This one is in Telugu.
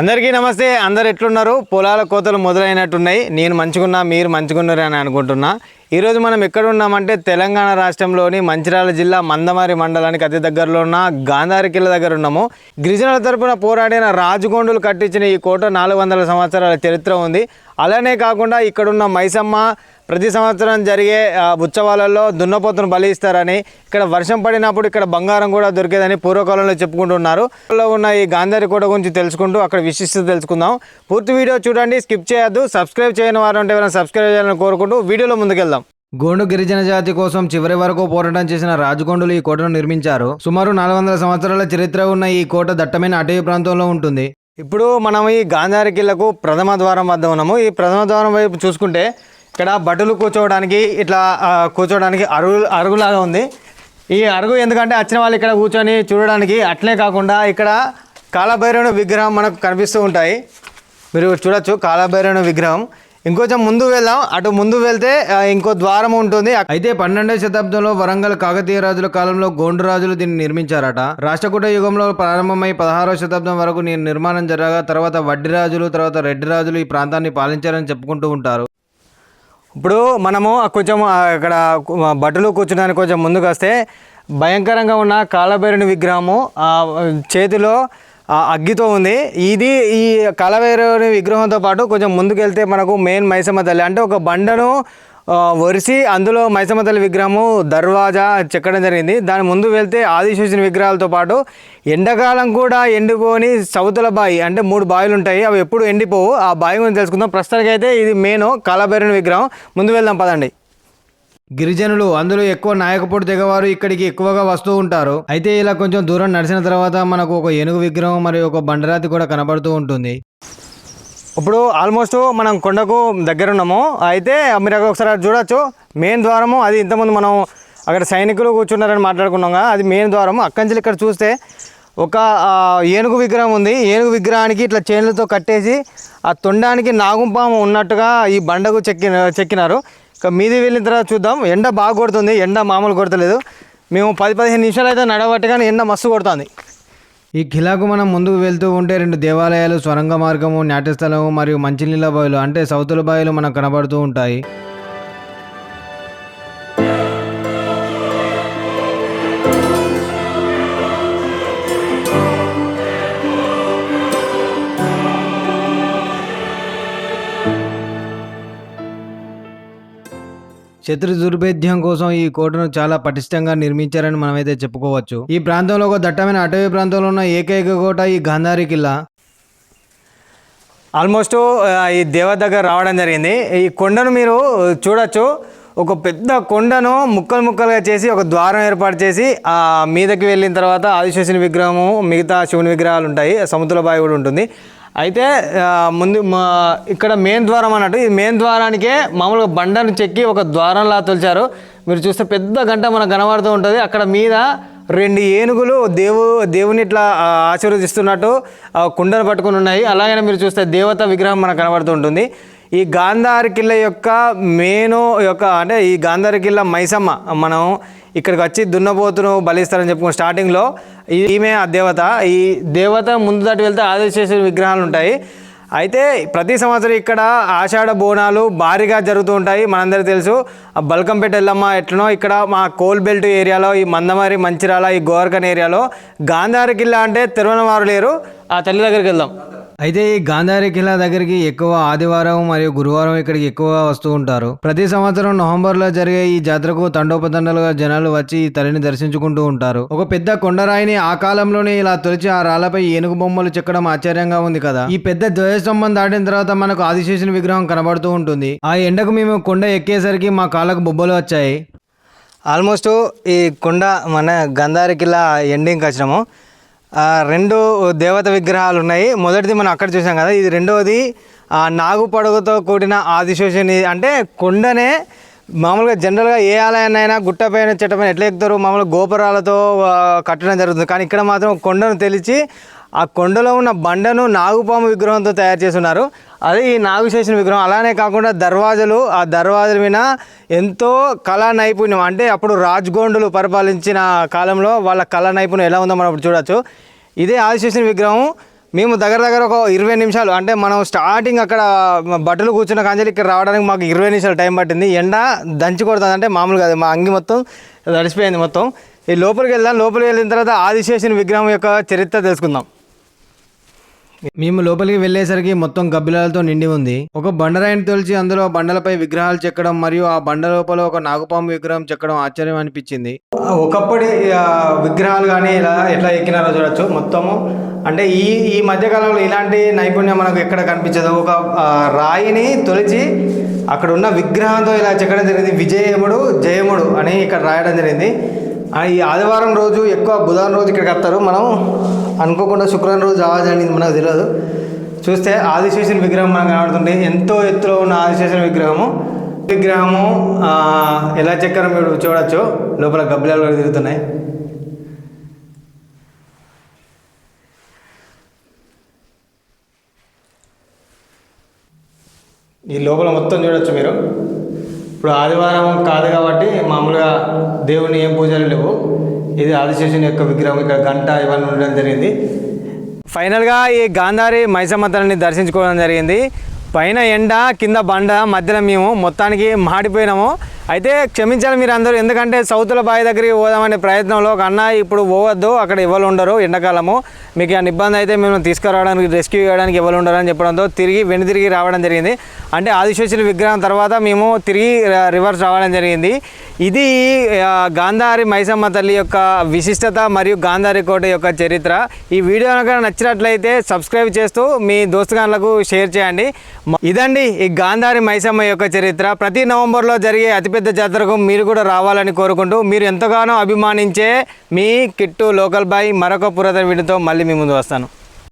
అందరికీ నమస్తే. అందరు ఎట్లున్నారు? పొలాల కోతలు మొదలైనట్టున్నాయి. నేను మంచిగున్నా మీరు మంచిగున్నారు అని అనుకుంటున్నా. ఈరోజు మనం ఎక్కడ ఉన్నామంటే తెలంగాణ రాష్ట్రంలోని మంచిర్యాల జిల్లా మందమారి మండలానికి అతి దగ్గరలో ఉన్న గాంధారి కిల్ల దగ్గర ఉన్నాము. గిరిజనుల తరపున పోరాడిన రాజగోండులు కట్టించిన ఈ కోట నాలుగు వందల సంవత్సరాల చరిత్ర ఉంది. అలానే కాకుండా ఇక్కడున్న మైసమ్మ ప్రతి సంవత్సరం జరిగే ఆ, ఉత్సవాలలో దున్నపోతును బలి ఇస్తారని ఇక్కడ వర్షం పడినప్పుడు ఇక్కడ బంగారం కూడా దొరికేదని పూర్వకాలంలో చెప్పుకుంటున్నారు. ఉన్న ఈ గాంధారి కోట గురించి తెలుసుకుంటూ అక్కడ విశిష్టత తెలుసుకుందాం. పూర్తి వీడియో చూడండి స్కిప్ చేయొద్దు సబ్స్క్రైబ్ చేయని వారు ఉంటే ఎవరైనా సబ్స్క్రైబ్ చేయాలని కోరుకుంటూ వీడియోలో ముందుకెళ్దాం. గోండు గిరిజన జాతి కోసం చివరి వరకు పోరాటం చేసిన రాజగోండులు ఈ కోటను నిర్మించారు. సుమారు నాలుగు వందల సంవత్సరాల చరిత్ర ఉన్న ఈ కోట దట్టమైన అటవీ ప్రాంతంలో ఉంటుంది. ఇప్పుడు మనం ఈ గాంధారి కిల్లకు ప్రథమ ద్వారం వద్ద ఉన్నాము. ఈ ప్రథమ ద్వారం వైపు చూసుకుంటే ఇక్కడ బట్టలు కూర్చోవడానికి ఇట్లా కూర్చోవడానికి అరుగు అరుగులాగా ఉంది. ఈ అరుగు ఎందుకంటే వచ్చిన వాళ్ళు ఇక్కడ కూర్చొని చూడడానికి అట్లే కాకుండా ఇక్కడ కాలభైరవుని విగ్రహం మనకు కనిపిస్తూ ఉంటాయి. మీరు చూడొచ్చు కాలభైరవుని విగ్రహం. ఇంకొంచెం ముందు వెళ్దాం. అటు ముందు వెళ్తే ఇంకో ద్వారం ఉంటుంది. అయితే పన్నెండవ శతాబ్దంలో వరంగల్ కాకతీయ రాజుల కాలంలో గోండు రాజులు దీన్ని నిర్మించారట. రాష్ట్రకూట యుగంలో ప్రారంభమై పదహారవ శతాబ్దం వరకు నిర్మాణం జరగగా తర్వాత వడ్డీ రాజులు తర్వాత రెడ్డి రాజులు ఈ ప్రాంతాన్ని పాలించారని చెప్పుకుంటూ ఉంటారు. ఇప్పుడు మనము కొంచెం అక్కడ బట్టలు కూర్చోడానికి కొంచెం ముందుకు వస్తే భయంకరంగా ఉన్న కాలభైరుని విగ్రహము చేతిలో అగ్గితో ఉంది. ఇది ఈ కాలభైరుని విగ్రహంతో పాటు కొంచెం ముందుకు వెళ్తే మనకు మెయిన్ మైసమ్మ తల్లి అంటే ఒక బండను ఒరిసి వరిసి అందులో మైసమ్మ తల్లి విగ్రహము దర్వాజా చెక్కడం జరిగింది. దాని ముందు వెళ్తే ఆదిశేషుని విగ్రహాలతో పాటు ఎండాకాలం కూడా ఎండిపోని సౌతుల బాయి అంటే మూడు బావిలు ఉంటాయి. అవి ఎప్పుడు ఎండిపోవు. ఆ బావి గురించి తెలుసుకుందాం. ప్రస్తుతానికి అయితే ఇది మెయిన్ కాలభైరుని విగ్రహం. ముందు వెళ్దాం పదండి. గిరిజనులు అందులో ఎక్కువ నాయకపోటు తెగవారు ఇక్కడికి ఎక్కువగా వస్తూ ఉంటారు. అయితే ఇలా కొంచెం దూరం నడిచిన తర్వాత మనకు ఒక ఏనుగు విగ్రహం మరియు ఒక బండరాతి కూడా కనబడుతూ ఉంటుంది. ఇప్పుడు ఆల్మోస్ట్ మనం కొండకు దగ్గర ఉన్నాము అయితే మీరు ఒకసారి అటు చూడొచ్చు. మెయిన్ ద్వారము అది ఇంతకుముందు మనం అక్కడ సైనికులు కూర్చున్నారని మాట్లాడుకున్నాం కదా అది మెయిన్ ద్వారము. అక్కడి నుంచి ఇక్కడ చూస్తే ఒక ఏనుగు విగ్రహం ఉంది. ఏనుగు విగ్రహానికి ఇట్లా చేనులతో కట్టేసి ఆ తొండానికి నాగుంపాము ఉన్నట్టుగా ఈ బండకు చెక్కిన చెక్కినారు. ఇక మీది వెళ్ళిన తర్వాత చూద్దాం. ఎండ బాగా కొడుతుంది. ఎండ మామూలు కొడతలేదు. మేము పది పదిహేను నిమిషాలు అయితే నడవట్టు కానీ ఎండ మస్తు కొడుతుంది. ఈ ఖిలాకు మనం ముందుకు వెళ్తూ ఉంటే రెండు దేవాలయాలు స్వరంగ మార్గము నాట్యస్థలము మరియు మంచినీళ్ళ బావిలు అంటే సౌతుల బావిలు మనకు కనబడుతూ ఉంటాయి. శత్రు దుర్భేద్యం కోసం ఈ కోటను చాలా పటిష్టంగా నిర్మించారని మనమైతే చెప్పుకోవచ్చు. ఈ ప్రాంతంలో ఒక దట్టమైన అటవీ ప్రాంతంలో ఉన్న ఏకైక కోట ఈ గాంధారి కిల్లా. ఆల్మోస్ట్ ఈ దేవ దగ్గర రావడం జరిగింది. ఈ కొండను మీరు చూడొచ్చు. ఒక పెద్ద కొండను ముక్కలు ముక్కలుగా చేసి ఒక ద్వారం ఏర్పాటు చేసి ఆ మీదకి వెళ్ళిన తర్వాత ఆదిశేషుని విగ్రహము మిగతా శివుని విగ్రహాలు ఉంటాయి. సముద్రబావి కూడా ఉంటుంది. అయితే ముందు మా ఇక్కడ మెయిన్ ద్వారం అన్నట్టు ఈ మెయిన్ ద్వారానికే మామూలుగా బండను చెక్కి ఒక ద్వారంలా తొలిచారు. మీరు చూస్తే పెద్ద గంట మనకు కనబడుతూ ఉంటుంది. అక్కడ మీద రెండు ఏనుగులు దేవు దేవుని ఇట్లా ఆశీర్వదిస్తున్నట్టు కుండను పట్టుకుని ఉన్నాయి. అలాగనే మీరు చూస్తే దేవత విగ్రహం మనకు కనబడుతూ ఉంటుంది. ఈ గాంధార్ కిల్ల యొక్క మెయిన్ యొక్క అంటే ఈ గాంధారి కిల్ల మైసమ్మ మనం ఇక్కడికి వచ్చి దున్నపోతును బలిస్తారని చెప్పుకున్న స్టార్టింగ్లో ఈమె ఆ దేవత ఈ దేవత ముందు దాటి వెళ్తే ఆదిశేష విగ్రహాలు ఉంటాయి. అయితే ప్రతి సంవత్సరం ఇక్కడ ఆషాఢ బోనాలు భారీగా జరుగుతూ ఉంటాయి. మనందరికీ తెలుసు ఆ బల్కంపేట ఎల్లమ్మ ఎట్లనో ఇక్కడ మా కోల్ బెల్ట్ ఏరియాలో ఈ మందమారి మంచిరాల ఈ గోవర్కన్ ఏరియాలో గాంధారి కిల్లా అంటే తిరువనవారు లేరు. ఆ తల్లి దగ్గరికి వెళ్దాం. అయితే ఈ గాంధారి ఖిలా దగ్గరికి ఎక్కువ ఆదివారం మరియు గురువారం ఇక్కడికి ఎక్కువగా వస్తూ ఉంటారు. ప్రతి సంవత్సరం నవంబర్లో జరిగే ఈ జాతరకు తండోపతండలుగా జనాలు వచ్చి ఈ తల్లిని దర్శించుకుంటూ ఉంటారు. ఒక పెద్ద కొండరాయిని ఆ కాలంలోనే ఇలా తొలిచి ఆ రాళ్ళపై ఏనుగు బొమ్మలు చెక్కడం ఆశ్చర్యంగా ఉంది కదా. ఈ పెద్ద ధ్వజస్తంభం దాటిన తర్వాత మనకు ఆదిశేషుని విగ్రహం కనబడుతూ ఉంటుంది. ఆ ఎండకు మేము కొండ ఎక్కేసరికి మా కాళ్ళకు బొబ్బలు వచ్చాయి. ఆల్మోస్ట్ ఈ కొండ మన గంధారి కిలా ఎండింగ్కి వచ్చినాము. రెండు దేవత విగ్రహాలు ఉన్నాయి. మొదటిది మనం అక్కడ చూసాం కదా ఇది రెండవది నాగుపడుగుతో కూడిన ఆదిశేషుని. అంటే కొండనే మామూలుగా జనరల్గా ఏ ఆలయాన్నైనా గుట్టపైన చెట్టపైన ఎట్లా ఎక్కుతారు మామూలుగా గోపురాలతో కట్టడం జరుగుతుంది. కానీ ఇక్కడ మాత్రం కొండను తెలిచి ఆ కొండలో ఉన్న బండను నాగుపాము విగ్రహంతో తయారు చేస్తున్నారు. అదే ఈ నాగశేషుని విగ్రహం. అలానే కాకుండా దర్వాజలు ఆ దర్వాజల మీద ఎంతో కళా నైపుణ్యం. అంటే అప్పుడు రాజ్గోండులు పరిపాలించిన కాలంలో వాళ్ళ కళా నైపుణ్యం ఎలా ఉందో మనం ఇప్పుడు చూడొచ్చు. ఇదే ఆదిశేషుని విగ్రహం. మేము దగ్గర దగ్గర ఒక ఇరవై నిమిషాలు అంటే మనం స్టార్టింగ్ అక్కడ బట్టలు కూర్చున్న కాంచెలు ఇక్కడ రావడానికి మాకు ఇరవై నిమిషాలు టైం పట్టింది. ఎండ దంచి కొడుతుంది. అంటే మామూలుగా అది మా అంగి మొత్తం తడిసిపోయింది మొత్తం. ఈ లోపలికి వెళ్దాం. లోపలికి వెళ్ళిన తర్వాత ఆదిశేషుని విగ్రహం యొక్క చరిత్ర తెలుసుకుందాం. మేము లోపలికి వెళ్ళేసరికి మొత్తం గబ్బిలాలతో నిండి ఉంది. ఒక బండరాయిని తొలిచి అందులో బండలపై విగ్రహాలు చెక్కడం మరియు ఆ బండ లోపల ఒక నాగుపాము విగ్రహం చెక్కడం ఆశ్చర్యం అనిపించింది. ఒకప్పటి విగ్రహాలు కానీ ఇలా ఎట్లా ఎక్కినారో చూడొచ్చు. మొత్తము అంటే ఈ ఈ మధ్యకాలంలో ఇలాంటి నైపుణ్యం మనకు ఎక్కడ కనిపించదు. ఒక రాయిని తొలిచి అక్కడ ఉన్న విగ్రహంతో ఇలా చెక్కడం జరిగింది. విజయముడు జయముడు అని ఇక్కడ రాయడం జరిగింది. ఈ ఆదివారం రోజు ఎక్కువ బుధవారం రోజు ఇక్కడికి వస్తారు. మనం అనుకోకుండా శుక్రవారం రోజు రావాల్సింది మనకు తెలియదు. చూస్తే ఆదిశేషుని విగ్రహం మనకు కనబడుతుంది. ఎంతో ఎత్తులో ఉన్న ఆదిశేషుని విగ్రహము. విగ్రహము ఎలా చెక్కరం మీరు చూడొచ్చు. లోపల గబ్బిలాలు కూడా తిరుగుతున్నాయి. ఈ లోపల మొత్తం చూడొచ్చు మీరు. ఇప్పుడు ఆదివారం కాదు కాబట్టి మామూలుగా దేవుని ఏం పూజలు లేవు. ఇది ఆదిశేషుని యొక్క విగ్రహం. ఇక్కడ గంట ఇవన్నీ ఉండడం జరిగింది. ఫైనల్గా ఈ గాంధారి మైసమ్మ తల్లిని దర్శించుకోవడం జరిగింది. పైన ఎండ కింద బండ మధ్యలో మేము మొత్తానికి మాడిపోయినాము. అయితే క్షమించాలి మీరు అందరూ ఎందుకంటే సౌతుల బావి దగ్గరికి పోదామనే ప్రయత్నంలో ఒక అన్న ఇప్పుడు పోవద్దు అక్కడ ఎవరు ఉండరు ఎండాకాలము. మీకు ఆ ఇబ్బంది అయితే మేము తీసుకురావడానికి రెస్క్యూ చేయడానికి ఎవరు ఉండరు అని చెప్పడంతో తిరిగి వెను తిరిగి రావడం జరిగింది. అంటే ఆదిశేషుల విగ్రహం తర్వాత మేము తిరిగి రివర్స్ రావడం జరిగింది. ఇది గాంధారి మైసమ్మ తల్లి యొక్క విశిష్టత మరియు గాంధారి కోట యొక్క చరిత్ర. ఈ వీడియో కనుక నచ్చినట్లయితే సబ్స్క్రైబ్ చేస్తూ మీ దోస్తుగాన్లకు షేర్ చేయండి. ఇదండి ఈ గాంధారి మైసమ్మ యొక్క చరిత్ర. ప్రతి నవంబర్లో జరిగే అతి అతిపెద్ద జాతరకు మీరు కూడా రావాలని కోరుకుంటూ మీరు ఎంతగానో అభిమానించే మీ కిట్టు లోకల్ బాయ్ మరొక పురాతన వీడియోతో మళ్ళీ మీ ముందు వస్తాను.